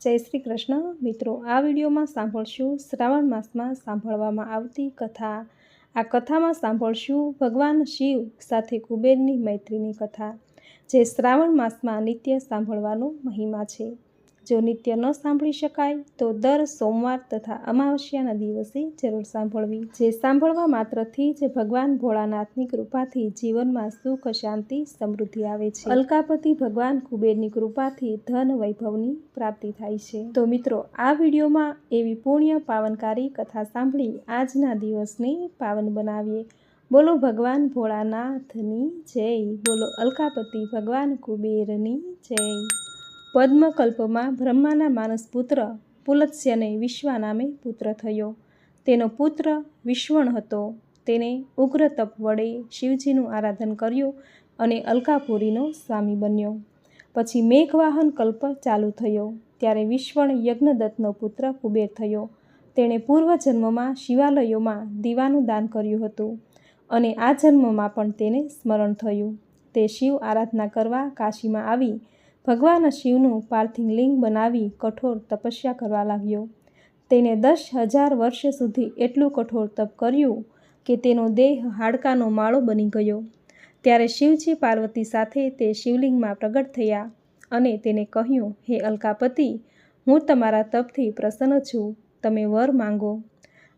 જય શ્રી કૃષ્ણ. મિત્રો, આ વિડીયોમાં સાંભળશું શ્રાવણ માસમાં સાંભળવામાં આવતી કથા. આ કથામાં સાંભળશું ભગવાન શિવ સાથે કુબેરની મૈત્રીની કથા, જે શ્રાવણ માસમાં નિત્ય સાંભળવાનો મહિમા છે. જો નિત્ય ન સાંભળી શકાય, તો દર સોમવાર તથા અમાવસ્યાના દિવસે જરૂર સાંભળવી. જે સાંભળવા માત્રથી જ ભગવાન ભોળાનાથની કૃપાથી જીવનમાં સુખ, શાંતિ, સમૃદ્ધિ આવે છે. અલકાપતિ ભગવાન કુબેરની કૃપાથી ધન વૈભવની પ્રાપ્તિ થાય છે. તો મિત્રો, આ વિડીયોમાં એવી પુણ્ય પાવનકારી કથા સાંભળી આજના દિવસને પાવન બનાવીએ. બોલો ભગવાન ભોળાનાથની જય. બોલો અલકાપતિ ભગવાન કુબેરની જય. પદ્મકલ્પમાં બ્રહ્માના માનસ પુત્ર પુલત્સ્યને વિશ્વા નામે પુત્ર થયો. તેનો પુત્ર વિશ્વણ હતો. તેને ઉગ્ર તપ વડે શિવજીનું આરાધન કર્યું અને અલકાપુરીનો સ્વામી બન્યો. પછી મેઘવાહન કલ્પ ચાલુ થયો. ત્યારે વિશ્વણ યજ્ઞદત્તનો પુત્ર કુબેર થયો. તેણે પૂર્વજન્મમાં શિવાલયોમાં દીવાનું દાન કર્યું હતું અને આ જન્મમાં પણ તેને સ્મરણ થયું. તે શિવ આરાધના કરવા કાશીમાં આવી ભગવાન શિવનું પાર્થિવ લિંગ બનાવી કઠોર તપસ્યા કરવા લાગ્યો. તેને દસ હજાર વર્ષ સુધી એટલું કઠોર તપ કર્યું કે તેનો દેહ હાડકાનો માળો બની ગયો. ત્યારે શિવજી પાર્વતી સાથે તે શિવલિંગમાં પ્રગટ થયા અને તેને કહ્યું, હે અલકાપતિ, હું તમારા તપથી પ્રસન્ન છું. તમે વર માંગો.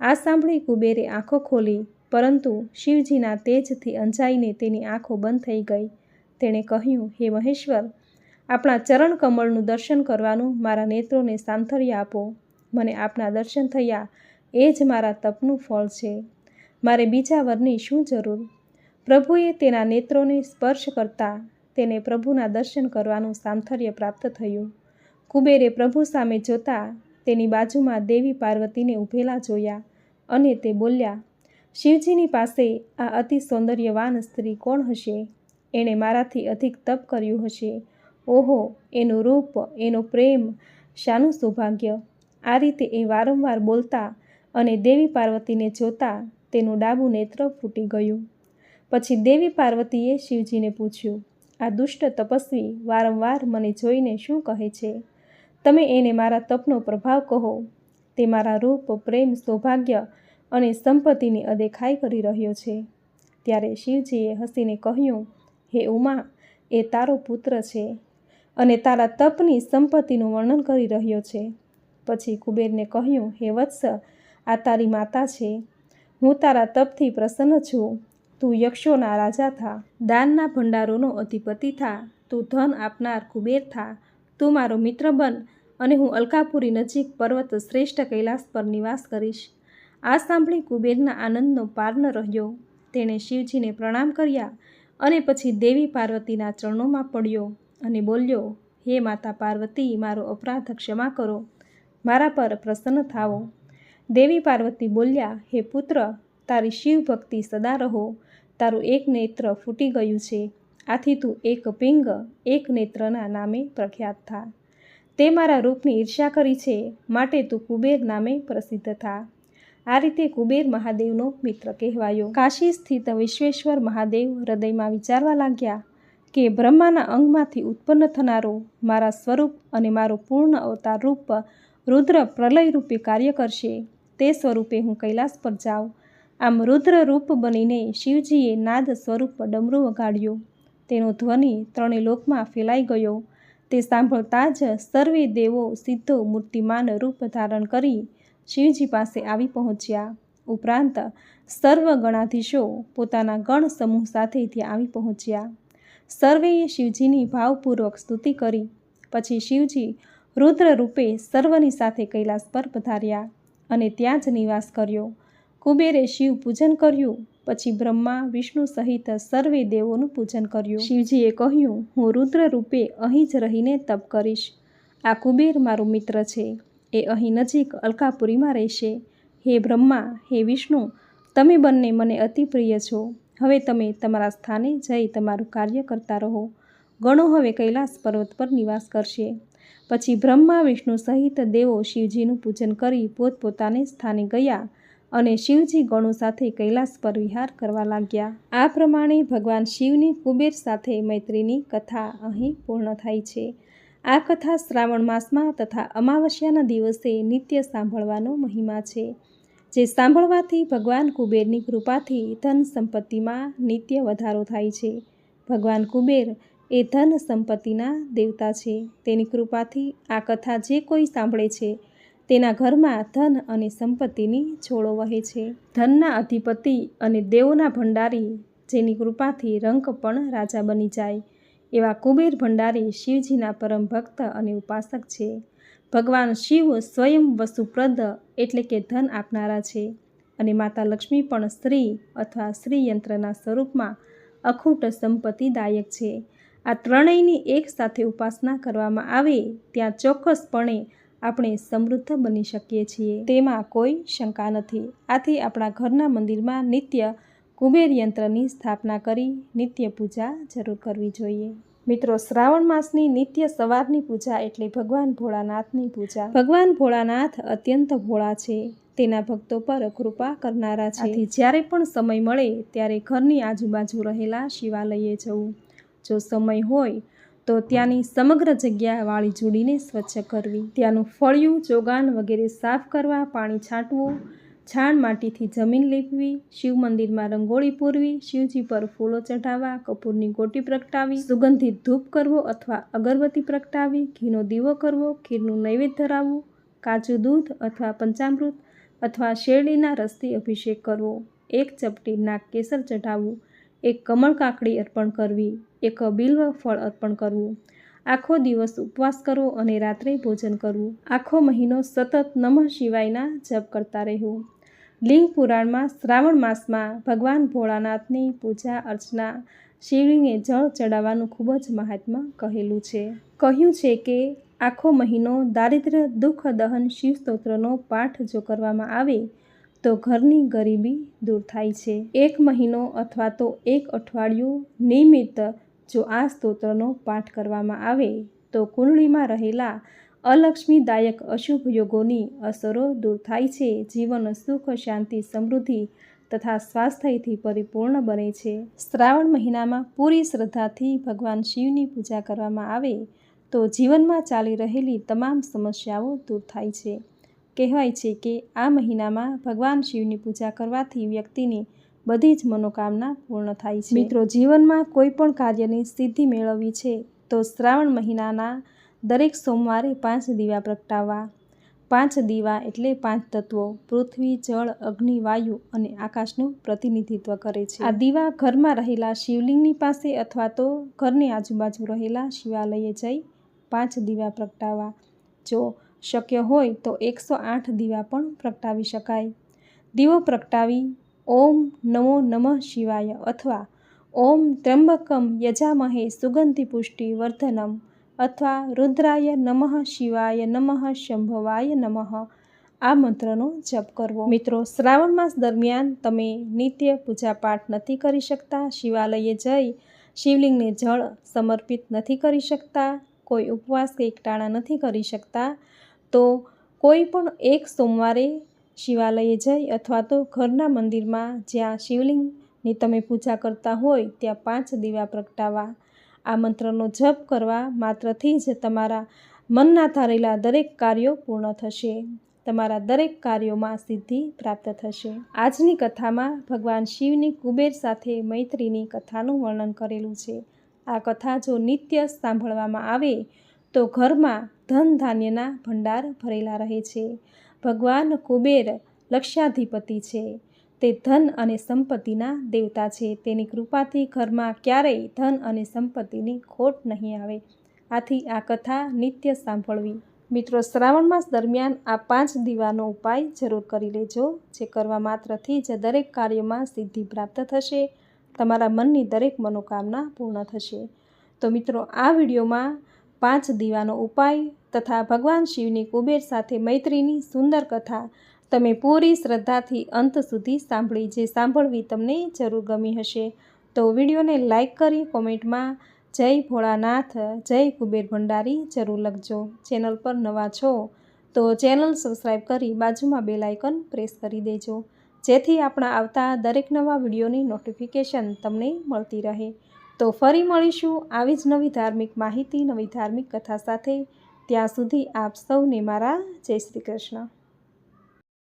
આ સાંભળી કુબેરે આંખો ખોલી, પરંતુ શિવજીના તેજથી અંજાઈને તેની આંખો બંધ થઈ ગઈ. તેણે કહ્યું, હે મહેશ્વર આપણા ચરણ કમળનું દર્શન કરવાનું મારા નેત્રોને સામથર્ય આપો. મને આપના દર્શન થયા, એ જ મારા તપનું ફળ છે. મારે બીજા વરની શું જરૂર? પ્રભુએ તેના નેત્રોને સ્પર્શ કરતા તેને પ્રભુના દર્શન કરવાનું સામથર્ય પ્રાપ્ત થયું. કુબેરે પ્રભુ સામે જોતા તેની બાજુમાં દેવી પાર્વતીને ઊભેલા જોયા અને તે બોલ્યા, શિવજીની પાસે આ અતિ સૌંદર્યવાન સ્ત્રી કોણ હશે? એણે મારાથી અધિક તપ કર્યું હશે. ઓહો, એનું રૂપ, એનો પ્રેમ, શાનું સૌભાગ્ય. આ રીતે એ વારંવાર બોલતા અને દેવી પાર્વતીને જોતા તેનું ડાબું નેત્ર ફૂટી ગયું. પછી દેવી પાર્વતીએ શિવજીને પૂછ્યું, આ દુષ્ટ તપસ્વી વારંવાર મને જોઈને શું કહે છે? તમે એને મારા તપનો પ્રભાવ કહો. તે મારા રૂપ, પ્રેમ, સૌભાગ્ય અને સંપત્તિની અદેખાઈ કરી રહ્યો છે. ત્યારે શિવજીએ હસીને કહ્યું, હે ઉમા, એ તારો પુત્ર છે. અને તારા તપની સંપત્તિનું વર્ણન કરી રહ્યો છે. પછી કુબેરને કહ્યું, હે વત્સ, આ તારી માતા છે. હું તારા તપથી પ્રસન્ન છું. તું યક્ષોના રાજા થા. દાનના ભંડારોનો અધિપતિ થા. તું ધન આપનાર કુબેર થા. તું મારો મિત્ર બન અને હું અલકાપુરી નજીક પર્વત શ્રેષ્ઠ કૈલાસ પર નિવાસ કરીશ. આ સાંભળી કુબેરના આનંદનો પાર ન રહ્યો. તેણે શિવજીને પ્રણામ કર્યા અને પછી દેવી પાર્વતીના ચરણોમાં પડ્યો. અને બોલ્યો, હે માતા પાર્વતી, મારો અપરાધ ક્ષમા કરો, મારા પર પ્રસન્ન થાવો દેવી પાર્વતી બોલ્યા, હે પુત્ર, તારી શિવ ભક્તિ સદા રહો, તારું એક નેત્ર ફૂટી ગયું છે, આથી તું એક પિંગ, એક નેત્રના નામે પ્રખ્યાત થા. તે મારા રૂપની ઈર્ષ્યા કરી છે, માટે તું કુબેર નામે પ્રસિદ્ધ થા. આ રીતે કુબેર મહાદેવનો મિત્ર કહેવાયો. કાશી સ્થિત વિશ્વેશ્વર મહાદેવ હૃદયમાં વિચારવા લાગ્યા કે બ્રહ્માના અંગમાંથી ઉત્પન્ન થનારો મારા સ્વરૂપ અને મારો પૂર્ણ અવતાર રૂપ રુદ્ર પ્રલય રૂપે કાર્ય કરશે. તે સ્વરૂપે હું કૈલાસ પર જાઉં. આમ રુદ્ર રૂપ બનીને શિવજીએ નાદ સ્વરૂપ ડમરું વગાડ્યો. તેનો ધ્વનિ ત્રણેય લોકમાં ફેલાઈ ગયો. તે સાંભળતા જ સર્વે દેવો સિદ્ધો મૂર્તિમાન રૂપ ધારણ કરી શિવજી પાસે આવી પહોંચ્યા. ઉપરાંત સર્વ ગણાધીશો પોતાના ગણ સમૂહ સાથે ત્યાં આવી પહોંચ્યા. સર્વેએ શિવજીની ભાવપૂર્વક સ્તુતિ કરી. પછી શિવજી રુદ્ર રૂપે સર્વની સાથે કૈલાસ પર પધાર્યા અને ત્યાં જ નિવાસ કર્યો. કુબેરે શિવ પૂજન કર્યું, પછી બ્રહ્મા, વિષ્ણુ સહિત સર્વે દેવોનું પૂજન કર્યું. શિવજીએ કહ્યું, હું રુદ્ર રૂપે અહીં જ રહીને તપ કરીશ. આ કુબેર મારો મિત્ર છે. એ અહીં નજીક અલકાપુરીમાં રહેશે. હે બ્રહ્મા, હે વિષ્ણુ, તમે બંને મને અતિ પ્રિય છો. હવે તમે તમારા સ્થાને જઈ તમારું કાર્ય કરતા રહો. ગણો હવે કૈલાસ પર્વત પર નિવાસ કરશે. પછી બ્રહ્મા, વિષ્ણુ સહિત દેવો શિવજીનું પૂજન કરી પોતપોતાને સ્થાને ગયા અને શિવજી ગણો સાથે કૈલાસ પર વિહાર કરવા લાગ્યા. આ પ્રમાણે ભગવાન શિવની કુબેર સાથે મૈત્રીની કથા અહીં પૂર્ણ થાય છે. આ કથા શ્રાવણ માસમાં તથા અમાવસ્યાના દિવસે નિત્ય સાંભળવાનો મહિમા છે. જે સાંભળવાથી ભગવાન કુબેરની કૃપાથી ધન સંપત્તિમાં નિત્ય વધારો થાય છે. ભગવાન કુબેર એ ધન સંપત્તિના દેવતા છે. તેની કૃપાથી આ કથા જે કોઈ સાંભળે છે, તેના ઘરમાં ધન અને સંપત્તિની છોડો વહે છે. ધનના અધિપતિ અને દેવોના ભંડારી જેની કૃપાથી રંક પણ રાજા બની જાય, એવા કુબેર ભંડારી શિવજીના પરમ ભક્ત અને ઉપાસક છે. ભગવાન શિવ સ્વયં વસુપ્રદ એટલે કે ધન આપનારા છે. અને માતા લક્ષ્મી પણ સ્ત્રી અથવા સ્ત્રી યંત્રના સ્વરૂપમાં અખૂટ સંપત્તિદાયક છે. આ ત્રણેયની એક સાથે ઉપાસના કરવામાં આવે ત્યાં ચોક્કસપણે આપણે સમૃદ્ધ બની શકીએ છીએ. તેમાં કોઈ શંકા નથી. આથી આપણા ઘરના મંદિરમાં નિત્ય કુબેર યંત્રની સ્થાપના કરી નિત્ય પૂજા જરૂર કરવી જોઈએ. મિત્રો, શ્રાવણ માસની નિત્ય સવારની પૂજા એટલે ભગવાન ભોળાનાથની પૂજા. ભગવાન ભોળાનાથ અત્યંત ભોળા છે. તેના ભક્તો પર કૃપા કરનારા છે. જ્યારે પણ સમય મળે, ત્યારે ઘરની આજુબાજુ રહેલા શિવાલયે જવું. જો સમય હોય, તો ત્યાંની સમગ્ર જગ્યા વાળી જોડીને સ્વચ્છ કરવી. ત્યાંનું ફળિયું, ચોગાન વગેરે સાફ કરવા, પાણી છાંટવું છાણ માટીથી જમીન લીપવી, શિવ મંદિરમાં રંગોળી પૂરવી, શિવજી પર ફૂલો ચઢાવવા, કપૂરની ગોટી પ્રગટાવી સુગંધિત ધૂપ કરવો અથવા અગરબત્તી પ્રગટાવી, ઘીનો દીવો કરવો, ખીરનું નૈવેદ્ય ધરાવવું કાચું દૂધ અથવા પંચામૃત અથવા શેરડીના રસથી અભિષેક કરવો, એક ચપટી નાક કેસર ચઢાવવું, એક કમળ કાકડી અર્પણ કરવી, એક બિલ્વ ફળ અર્પણ કરવું. આખો દિવસ ઉપવાસ કરવો અને રાત્રે ભોજન કરવું. આખો મહિનો સતત નમઃ શિવાયના જપ કરતા રહેવું. લિંગ પુરાણમાં શ્રાવણ માસમાં ભગવાન ભોળાનાથની પૂજા અર્ચના શિવલિંગે જળ ચડાવવાનું ખૂબ જ મહાત્મા કહેલું છે. કહ્યું છે કે, આખો મહિનો દારિદ્ર્ય દુઃખ, દહન શિવ સ્તોત્રનો પાઠ જો કરવામાં આવે, તો ઘરની ગરીબી દૂર થાય છે. એક મહિનો અથવા તો એક અઠવાડિયું નિયમિત જો આ સ્તોત્રનો પાઠ કરવામાં આવે, તો કુંડળીમાં રહેલા અલક્ષ્મીદાયક અશુભ યોગોની અસરો દૂર થાય છે. જીવન સુખ, શાંતિ, સમૃદ્ધિ તથા સ્વાસ્થ્યથી પરિપૂર્ણ બને છે. શ્રાવણ મહિનામાં પૂરી શ્રદ્ધાથી ભગવાન શિવની પૂજા કરવામાં આવે તો જીવનમાં ચાલી રહેલી તમામ સમસ્યાઓ દૂર થાય છે. કહેવાય છે કે આ મહિનામાં ભગવાન શિવની પૂજા કરવાથી વ્યક્તિની બધી જ મનોકામના પૂર્ણ થાય છે. મિત્રો, જીવનમાં કોઈ પણ કાર્યની સિદ્ધિ મેળવવી છે તો શ્રાવણ મહિનાના દરેક સોમવારે પાંચ દીવા પ્રગટાવવા. પાંચ દીવા એટલે પાંચ તત્વો. પૃથ્વી, જળ, અગ્નિ, વાયુ અને આકાશનું પ્રતિનિધિત્વ કરે છે. આ દીવા ઘરમાં રહેલા શિવલિંગની પાસે અથવા તો ઘરની આજુબાજુ રહેલા શિવાલયે જઈ પાંચ દીવા પ્રગટાવવા. જો શક્ય હોય તો એકસો આઠ દીવા પણ પ્રગટાવી શકાય. દીવો પ્રગટાવી ઓમ નમો નમઃ શિવાય અથવા ઓમ ત્ર્યંબકમ યજામહે સુગંધિ પુષ્ટિ વર્ધનમ અથવા રુદ્રાય નમઃ શિવાય નમઃ શંભવાય નમઃ. આ મંત્રનો જપ કરવો. મિત્રો, શ્રાવણ માસ દરમિયાન તમે નિત્ય પૂજાપાઠ નથી કરી શકતા, શિવાલયે જઈ શિવલિંગને જળ સમર્પિત નથી કરી શકતા, કોઈ ઉપવાસ કે એકટાણા નથી કરી શકતા, તો કોઈ પણ એક સોમવારે શિવાલયે જઈ અથવા તો ઘરના મંદિરમાં જ્યાં શિવલિંગની તમે પૂજા કરતા હોય, ત્યાં પાંચ દીવા પ્રગટાવવા આ મંત્રનો જપ કરવા માત્રથી જ તમારા મનના ધારેલા દરેક કાર્યો પૂર્ણ થશે. તમારા દરેક કાર્યોમાં સિદ્ધિ પ્રાપ્ત થશે. આજની કથામાં ભગવાન શિવની કુબેર સાથે મૈત્રીની કથાનું વર્ણન કરેલું છે. આ કથા જો નિત્ય સાંભળવામાં આવે, તો ઘરમાં ધન ધાન્યના ભંડાર ભરેલા રહે છે. ભગવાન કુબેર લક્ષ્યાધિપતિ છે. તે ધન અને સંપત્તિના દેવતા છે. તેની કૃપાથી ઘરમાં ક્યારેય ધન અને સંપત્તિની ખોટ નહીં આવે. આથી આ કથા નિત્ય સાંભળવી. મિત્રો, શ્રાવણ માસ દરમિયાન આ પાંચ દીવાનો ઉપાય જરૂર કરી લેજો, જે કરવા માત્રથી જ દરેક કાર્યમાં સિદ્ધિ પ્રાપ્ત થશે, તમારા મનની દરેક મનોકામના પૂર્ણ થશે. તો મિત્રો, આ વિડીયોમાં પાંચ દીવાનો ઉપાય તથા ભગવાન શિવની કુબેર સાથે મૈત્રીની સુંદર કથા તમે પૂરી શ્રદ્ધાથી અંત સુધી સાંભળી જે સાંભળવી તમને જરૂર ગમી હશે. તો વિડીયોને લાઇક કરી કોમેન્ટમાં જય ભોળાનાથ, જય કુબેર ભંડારી જરૂર લખજો. ચેનલ પર નવા છો તો ચેનલ સબસ્ક્રાઈબ કરી બાજુમાં બેલ આઇકન પ્રેસ કરી દેજો. જેથી આપણા આવતા દરેક નવા વિડીયોની નોટિફિકેશન તમને મળતી રહે. તો ફરી મળીશું આવી જ નવી ધાર્મિક માહિતી, નવી ધાર્મિક કથા સાથે. ત્યાં સુધી આપ સૌને મારા જય શ્રી કૃષ્ણ.